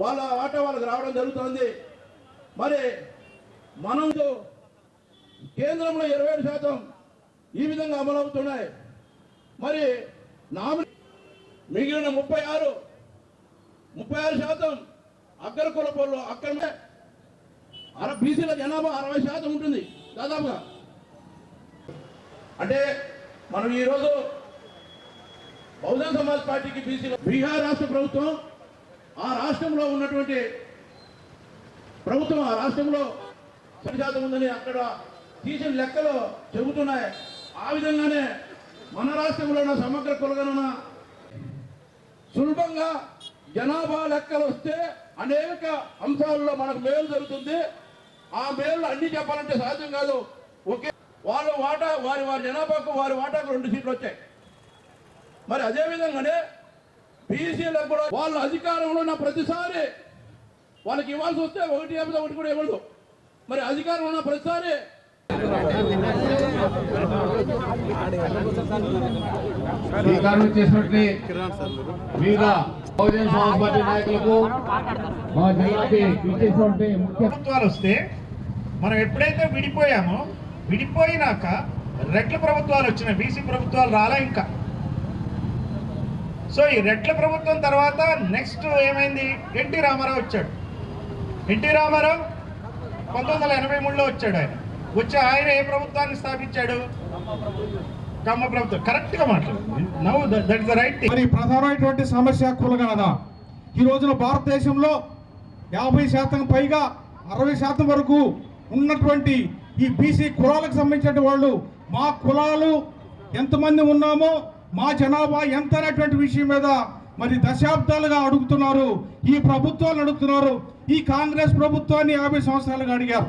వాళ్ళ ఆట వాళ్ళకి రావడం జరుగుతుంది. మరి మనం కేంద్రంలో ఇరవై ఏడు శాతం ఈ విధంగా అమలవుతున్నాయి. మరి నామి మిగిలిన ముప్పై ఆరు ముప్పై ఆరు శాతం అక్కర కులపల్లో అక్కడమే అర బీసీల జనాభా అరవై శాతం ఉంటుంది దాదాపుగా. అంటే మనం ఈరోజు బహుజన సమాజ్ పార్టీకి బీసీలో బీహార్ రాష్ట్ర ప్రభుత్వం ఆ రాష్ట్రంలో ఉన్నటువంటి ప్రభుత్వం ఆ రాష్ట్రంలో సరిశాతం శాతం ఉందని అక్కడ తీసిన లెక్కలు చెబుతున్నాయి. ఆ విధంగానే మన రాష్ట్రంలో ఉన్న సమగ్ర కులగణన సులభంగా జనాభా లెక్కలు వస్తే అనేక అంశాల్లో మనకు మేలు జరుగుతుంది. ఆ మేలు అన్ని చెప్పాలంటే సాధ్యం కాదు. ఒకే వాళ్ళ వాటా వారి వారి జనాభాకు వారి వాటాకు రెండు సీట్లు వచ్చాయి. మరి అదే విధంగానే బీసీలకు కూడా వాళ్ళ అధికారంలో ఉన్న ప్రతిసారి వాళ్ళకి ఇవ్వాల్సి వస్తే ఒకటి లేకపోతే ఒకటి కూడా ఇవ్వదు మరి అధికారం ఉన్న ప్రతిసారి స్వీకారం చేసినట్టు వివిధ బహుజన సమాజ్ పార్టీ నాయకులకు మా జిల్లాకి ఇచ్చేటువంటి ముఖ్య ప్రభుత్వాలు వస్తే మనం ఎప్పుడైతే విడిపోయామో విడిపోయినాక రెట్ల ప్రభుత్వాలు వచ్చినాయి బీసీ ప్రభుత్వాలు రాలే ఇంకా. సో ఈ రెడ్ల ప్రభుత్వం తర్వాత నెక్స్ట్ ఏమైంది? ఎన్టీ రామారావు వచ్చాడు. ఎన్టీ రామారావు పంతొమ్మిది వందల ఎనభై మూడులో వచ్చాడు ఆయన. వచ్చి ఆయన ఏ ప్రభుత్వాన్ని స్థాపించాడు? కమ్మ ప్రభుత్వం. కరెక్ట్గా మాట్లాడు నవ్వు దట్ ఇస్ ద రైట్ మరి ప్రధానమైనటువంటి సమస్య కులగణన ఈ రోజున భారతదేశంలో యాభై శాతం పైగా అరవై శాతం వరకు ఉన్నటువంటి ఈ బీసీ కులాలకు సంబంధించిన వాళ్ళు మా కులాలు ఎంతమంది ఉన్నామో మా జనాభా ఎంత అనేటువంటి విషయం మీద మరి దశాబ్దాలుగా అడుగుతున్నారు ఈ ప్రభుత్వాలు అడుగుతున్నారు ఈ కాంగ్రెస్ ప్రభుత్వాన్ని యాభై సంవత్సరాలుగా అడిగారు.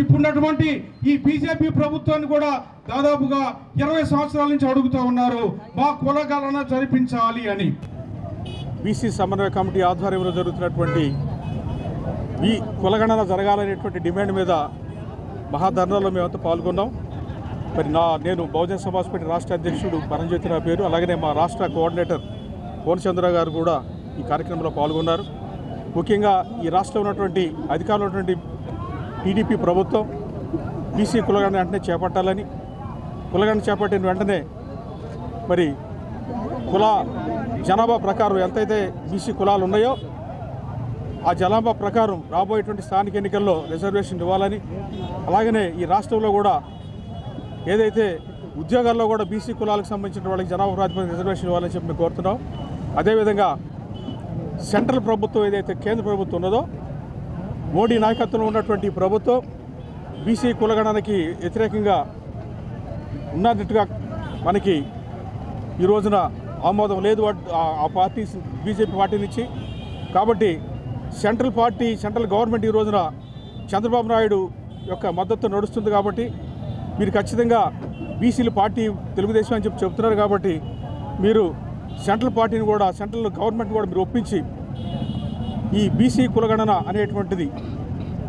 ఇప్పుడున్నటువంటి ఈ బీజేపీ ప్రభుత్వాన్ని కూడా దాదాపుగా ఇరవై సంవత్సరాల నుంచి అడుగుతూ ఉన్నారు. మా కులగణన జరిపించాలి అని. బీసీ సమన్వయ కమిటీ ఆధ్వర్యంలో జరుగుతున్నటువంటి ఈ కులగణన జరగాలనేటువంటి డిమాండ్ మీద మహాధర్నాలో మేమంతా పాల్గొన్నాం. మరి నా నేను బహుజన సమాజ్ పార్టీ రాష్ట్ర అధ్యక్షుడు పరంజ్యోతి నా పేరు. అలాగనే మా రాష్ట్ర కోఆర్డినేటర్ కోనచంద్ర గారు కూడా ఈ కార్యక్రమంలో పాల్గొన్నారు. ముఖ్యంగా ఈ రాష్ట్రంలో ఉన్నటువంటి అధికారంలో ఉన్నటువంటి టీడీపీ ప్రభుత్వం బీసీ కులగణన వెంటనే చేపట్టాలని కులగణన చేపట్టిన వెంటనే మరి కుల జనాభా ప్రకారం ఎంతైతే బీసీ కులాలు ఉన్నాయో ఆ జనాభా ప్రకారం రాబోయేటువంటి స్థానిక ఎన్నికల్లో రిజర్వేషన్ ఇవ్వాలని అలాగనే ఈ రాష్ట్రంలో కూడా ఏదైతే ఉద్యోగాల్లో కూడా బీసీ కులాలకు సంబంధించిన వాళ్ళకి జనాభా ప్రాతిపదిక రిజర్వేషన్ ఇవ్వాలని చెప్పి మేము కోరుతున్నాం. అదేవిధంగా సెంట్రల్ ప్రభుత్వం ఏదైతే కేంద్ర ప్రభుత్వం ఉన్నదో మోడీ నాయకత్వంలో ఉన్నటువంటి ప్రభుత్వం బీసీ కులగణనకి వ్యతిరేకంగా ఉన్నట్టుగా మనకి ఈ రోజున ఆమోదం లేదు. ఆ పార్టీ బీజేపీ పార్టీ నుంచి కాబట్టి సెంట్రల్ పార్టీ సెంట్రల్ గవర్నమెంట్ ఈ రోజున చంద్రబాబు నాయుడు యొక్క మద్దతు నడుస్తుంది కాబట్టి మీరు ఖచ్చితంగా బీసీల పార్టీ తెలుగుదేశం అని చెప్పి చెప్తున్నారు కాబట్టి మీరు సెంట్రల్ పార్టీని కూడా సెంట్రల్ గవర్నమెంట్ కూడా మీరు ఒప్పించి ఈ బీసీ కులగణన అనేటువంటిది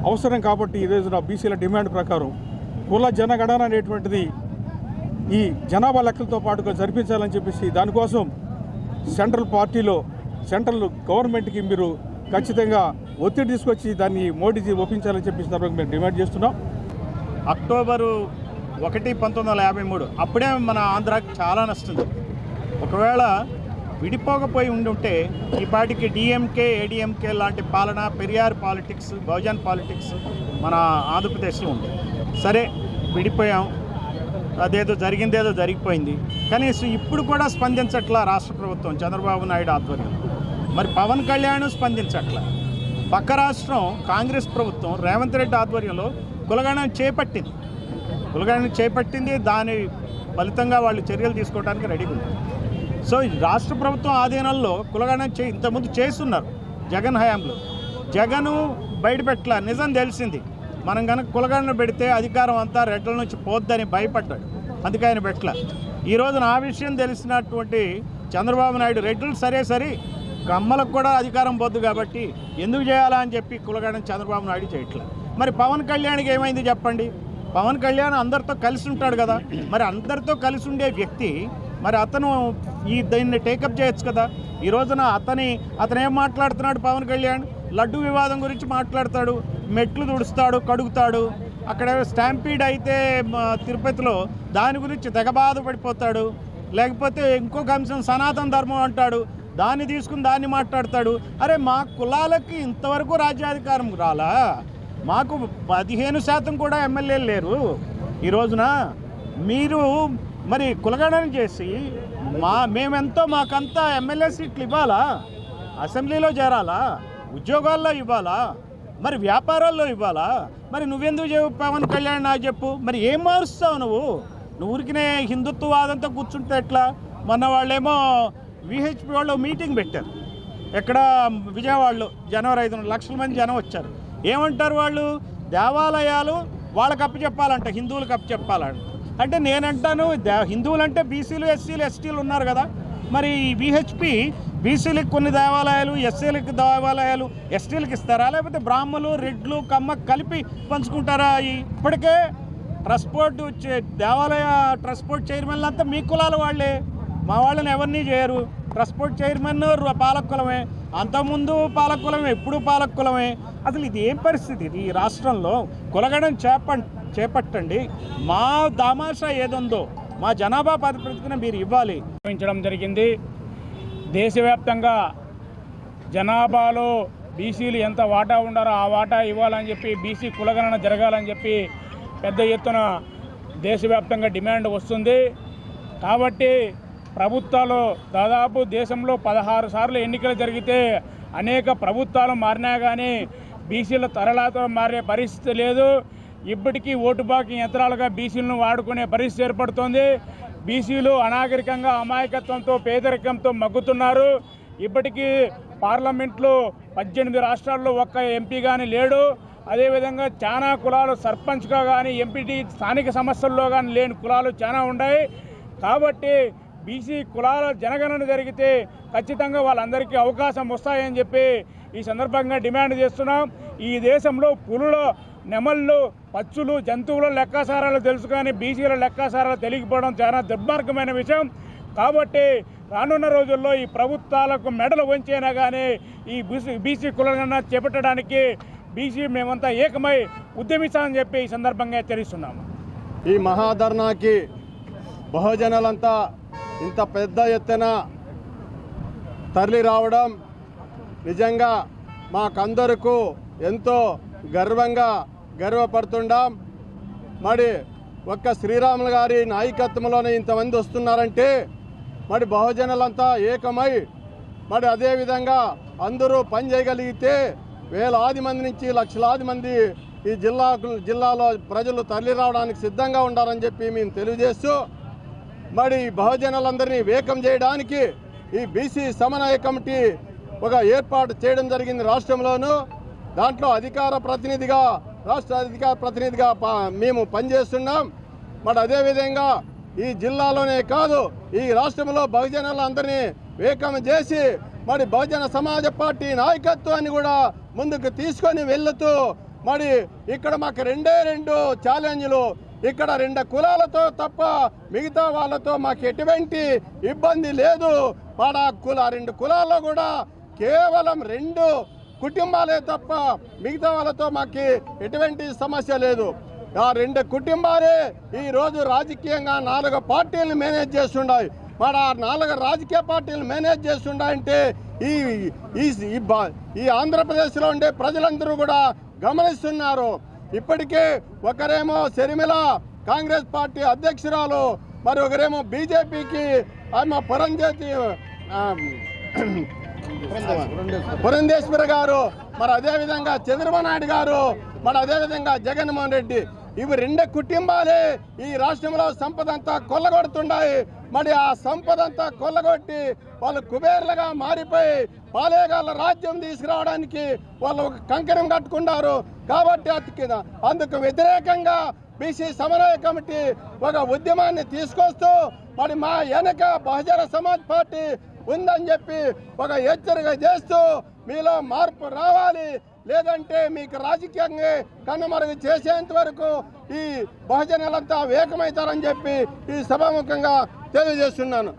అవసరం కాబట్టి ఈ నా బీసీల డిమాండ్ ప్రకారం కుల జనగణన అనేటువంటిది ఈ జనాభా లెక్కలతో పాటుగా జరిపించాలని చెప్పేసి దానికోసం సెంట్రల్ పార్టీలో సెంట్రల్ గవర్నమెంట్కి మీరు ఖచ్చితంగా ఒత్తిడి తీసుకొచ్చి దాన్ని మోడీజీ ఒప్పించాలని చెప్పేసి సందర్భంగా మేము డిమాండ్ చేస్తున్నాం. అక్టోబరు ఒకటి పంతొమ్మిది వందల యాభై మూడు. అప్పుడే మన ఆంధ్రాకి చాలా నష్టం ఒకవేళ విడిపోకపోయి ఉండి ఉంటే ఈ పాటికి డిఎంకే ఏడిఎంకే లాంటి పాలన పెరియార్ పాలిటిక్స్ బహుజన్ పాలిటిక్స్ మన ఆంధ్రప్రదేశ్లో ఉంది. సరే విడిపోయాం. అదేదో జరిగిందేదో జరిగిపోయింది. కనీసం ఇప్పుడు కూడా స్పందించట్లా రాష్ట్ర ప్రభుత్వం చంద్రబాబు నాయుడు ఆధ్వర్యంలో. మరి పవన్ కళ్యాణ్ స్పందించట్లా. పక్క రాష్ట్రం కాంగ్రెస్ ప్రభుత్వం రేవంత్ రెడ్డి ఆధ్వర్యంలో కులగణం చేపట్టింది. కులగణన చేపట్టింది దాని ఫలితంగా వాళ్ళు చర్యలు తీసుకోవడానికి రెడీగా ఉన్నారు. సో ఈ రాష్ట్ర ప్రభుత్వం ఆధీనంలో కులగణన చే ఇంతకుముందు చేస్తున్నారు జగన్ హయాంలో. జగను బయటపెట్టల నిజం తెలిసింది. మనం కనుక కులగణన పెడితే అధికారం అంతా రెడ్ల నుంచి పోద్దని భయపడ్డాడు. అందుకే ఆయన పెట్టల. ఈ నా విషయం తెలిసినటువంటి చంద్రబాబు నాయుడు రెడ్లు సరే సరే కమ్మలకు కూడా అధికారం పోద్దు కాబట్టి ఎందుకు చేయాలా అని చెప్పి కులగడం చంద్రబాబు నాయుడు చేయట్లేదు మరి పవన్ కళ్యాణ్కి ఏమైంది చెప్పండి? పవన్ కళ్యాణ్ అందరితో కలిసి ఉంటాడు కదా. మరి అందరితో కలిసి ఉండే వ్యక్తి మరి అతను ఈ దీన్ని టేకప్ చేయొచ్చు కదా. ఈ రోజున అతని అతను ఏం మాట్లాడుతున్నాడు పవన్ కళ్యాణ్? లడ్డు వివాదం గురించి మాట్లాడతాడు మెట్లు తుడుస్తాడు కడుగుతాడు. అక్కడ స్టాంపీడ్ అయితే తిరుపతిలో దాని గురించి తెగబాధ పడిపోతాడు. లేకపోతే ఇంకొక అంశం సనాతన ధర్మం అంటాడు. దాన్ని తీసుకుని దాన్ని మాట్లాడతాడు. అరే మా కులాలకి ఇంతవరకు రాజ్యాధికారం రాలా? మాకు పదిహేను శాతం కూడా ఎమ్మెల్యేలు లేరు. ఈ రోజున మీరు మరి కులగణన చేసి మా మేమెంతో మాకంతా ఎమ్మెల్యే సీట్లు ఇవ్వాలా? అసెంబ్లీలో చేరాలా? ఉద్యోగాల్లో ఇవ్వాలా? మరి వ్యాపారాల్లో ఇవ్వాలా? మరి నువ్వెందుకు చెప్పు పవన్ కళ్యాణ్ నాకు చెప్పు. మరి ఏం మారుస్తావు నువ్వు? నువ్వు ఊరికినే హిందుత్వవాదంతో కూర్చుంటే ఎట్లా? మొన్న వాళ్ళేమో విహెచ్పి వాళ్ళు మీటింగ్ పెట్టారు. ఎక్కడ విజయవాడలో జనవరి ఐదు లక్షల మంది జనం వచ్చారు. ఏమంటారు వాళ్ళు? దేవాలయాలు వాళ్ళకి అప్పచెప్పాలంట హిందువులకు అప్పచెప్పాలంట అంటే నేనంటాను దే హిందువులు అంటే బీసీలు ఎస్సీలు ఎస్టీలు ఉన్నారు కదా. మరి ఈ బీసీలకు కొన్ని దేవాలయాలు ఎస్సీలకు దేవాలయాలు ఎస్టీలకు ఇస్తారా? లేకపోతే బ్రాహ్మలు రెడ్లు కమ్మ కలిపి పంచుకుంటారా ఇప్పటికే ట్రస్ట్ బోర్డు దేవాలయ ట్రస్ట్ బోర్డు చైర్మన్లు అంతా మీ కులాల వాళ్ళే. మా వాళ్ళని ఎవరిని చేయరు. ట్రస్ట్ బోర్డు చైర్మన్ రు- అంతకుముందు పాలక కులమే ఎప్పుడు పాలక కులమే అసలు ఇది ఏం పరిస్థితి? ఇది ఈ రాష్ట్రంలో కులగడం చేప చేపట్టండి. మా దామాషా ఏదుందో మా జనాభా ప్రాతిపదికన మీరు ఇవ్వాలి. నిర్వహించడం జరిగింది. దేశవ్యాప్తంగా జనాభాలో బీసీలు ఎంత వాటా ఉండారో ఆ వాటా ఇవ్వాలని చెప్పి బీసీ కులగణన జరగాలని చెప్పి పెద్ద ఎత్తున దేశవ్యాప్తంగా డిమాండ్ వస్తుంది. కాబట్టి ప్రభుత్వాలు దాదాపు దేశంలో పదహారు సార్లు ఎన్నికలు జరిగితే అనేక ప్రభుత్వాలు మారినా కానీ బీసీల తరలాతో మారే పరిస్థితి లేదు. ఇప్పటికీ ఓటు బాకి యంత్రాలుగా బీసీలను వాడుకునే పరిస్థితి ఏర్పడుతోంది. బీసీలు అనాగరికంగా అమాయకత్వంతో పేదరికంతో మగ్గుతున్నారు. ఇప్పటికీ పార్లమెంట్లో పద్దెనిమిది రాష్ట్రాల్లో ఒక్క ఎంపీ కానీ లేడు. అదేవిధంగా చాలా కులాలు సర్పంచ్గా కానీ ఎంపీటీ స్థానిక సమస్యల్లో కానీ లేని కులాలు చాలా ఉన్నాయి. కాబట్టి బీసీ కులాల జనగణన జరిగితే ఖచ్చితంగా వాళ్ళందరికీ అవకాశం వస్తాయని చెప్పి ఈ సందర్భంగా డిమాండ్ చేస్తున్నాం. ఈ దేశంలో పులుల నెమళ్ళు పచ్చులు జంతువుల లెక్కాసారాలు తెలుసు కానీ బీసీల లెక్కాసారాలు తెలియకపోవడం చాలా దుర్మార్గమైన విషయం. కాబట్టి రానున్న రోజుల్లో ఈ ప్రభుత్వాలకు మెడలు వంచైనా కానీ ఈ బీసీ బీసీ కులగణన చేపట్టడానికి బీసీ మేమంతా ఏకమై ఉద్యమిస్తామని చెప్పి ఈ సందర్భంగా హెచ్చరిస్తున్నాము. ఈ మహాధర్నాకి బహుజనులంతా ఇంత పెద్ద ఎత్తున తరలి రావడం నిజంగా మాకందరకు ఎంతో గర్వంగా గర్వపడుతుండాం. మరి ఒక్క శ్రీరాములు గారి నాయకత్వంలోనే ఇంతమంది వస్తున్నారంటే మరి బహుజనులంతా ఏకమై మరి అదేవిధంగా అందరూ పని చేయగలిగితే వేలాది మంది నుంచి లక్షలాది మంది ఈ జిల్లా జిల్లాలో ప్రజలు తరలి రావడానికి సిద్ధంగా ఉండాలని చెప్పి మేము తెలియజేస్తూ మరి బహుజనులందరినీ వేకం చేయడానికి ఈ బీసీ సమన్వయ కమిటీ ఒక ఏర్పాటు చేయడం జరిగింది రాష్ట్రంలోనూ. దాంట్లో అధికార ప్రతినిధిగా రాష్ట్ర అధికార ప్రతినిధిగా ప- మేము పనిచేస్తున్నాం. మరి అదేవిధంగా ఈ జిల్లాలోనే కాదు ఈ రాష్ట్రంలో బహుజనులందరినీ వేకం చేసి మరి బహుజన సమాజ పార్టీ నాయకత్వాన్ని కూడా ముందుకు తీసుకొని వెళ్తూ మరి ఇక్కడ మాకు రెండే రెండు ఛాలెంజ్లు ఇక్కడ రెండు కులాలతో తప్ప మిగతా వాళ్ళతో మాకు ఎటువంటి ఇబ్బంది లేదు. పడా కుల రెండు కులాల్లో కూడా కేవలం రెండు కుటుంబాలే తప్ప మిగతా వాళ్ళతో మాకు ఎటువంటి సమస్య లేదు. ఆ రెండు కుటుంబాలే ఈరోజు రాజకీయంగా నాలుగు పార్టీలను మేనేజ్ చేస్తుండాయి. మరి ఆ నాలుగు రాజకీయ పార్టీలు మేనేజ్ చేస్తుండాయంటే ఈ ఈ ఆంధ్రప్రదేశ్లో ఉండే ప్రజలందరూ కూడా గమనిస్తున్నారు. ఇప్పటికే ఒకరేమో శర్మిల కాంగ్రెస్ పార్టీ అధ్యక్షురాలు మరి ఒకరేమో బీజేపీకి ఆమె పురంజేతి ఆ, పురంధేశ్వరి గారు మరి అదేవిధంగా చంద్రబాబు నాయుడు గారు మరి అదేవిధంగా జగన్మోహన్ రెడ్డి. ఇవి రెండు కుటుంబాలే ఈ రాష్ట్రంలో సంపద అంతా కొల్లగొడుతున్నాయి. మరి ఆ సంపద అంతా కొల్లగొట్టి వాళ్ళు కుబేర్లుగా మారిపోయి పాలేగాళ్ళ రాజ్యం తీసుకురావడానికి వాళ్ళు ఒక కంకణం కట్టుకున్నారు. కాబట్టి అతికి అందుకు వ్యతిరేకంగా బీసీ సమన్వయ కమిటీ ఒక ఉద్యమాన్ని తీసుకొస్తూ మరి మా వెనక బహుజన సమాజ్ పార్టీ ఉందని చెప్పి ఒక హెచ్చరిక చేస్తూ మీలో మార్పు రావాలి. లేదంటే మీకు రాజకీయంగా కనుమరుగు చేసేంత వరకు ఈ బహుజనులంతా వేకమవుతారని చెప్పి ఈ సభాముఖంగా తెలియజేస్తున్నాను.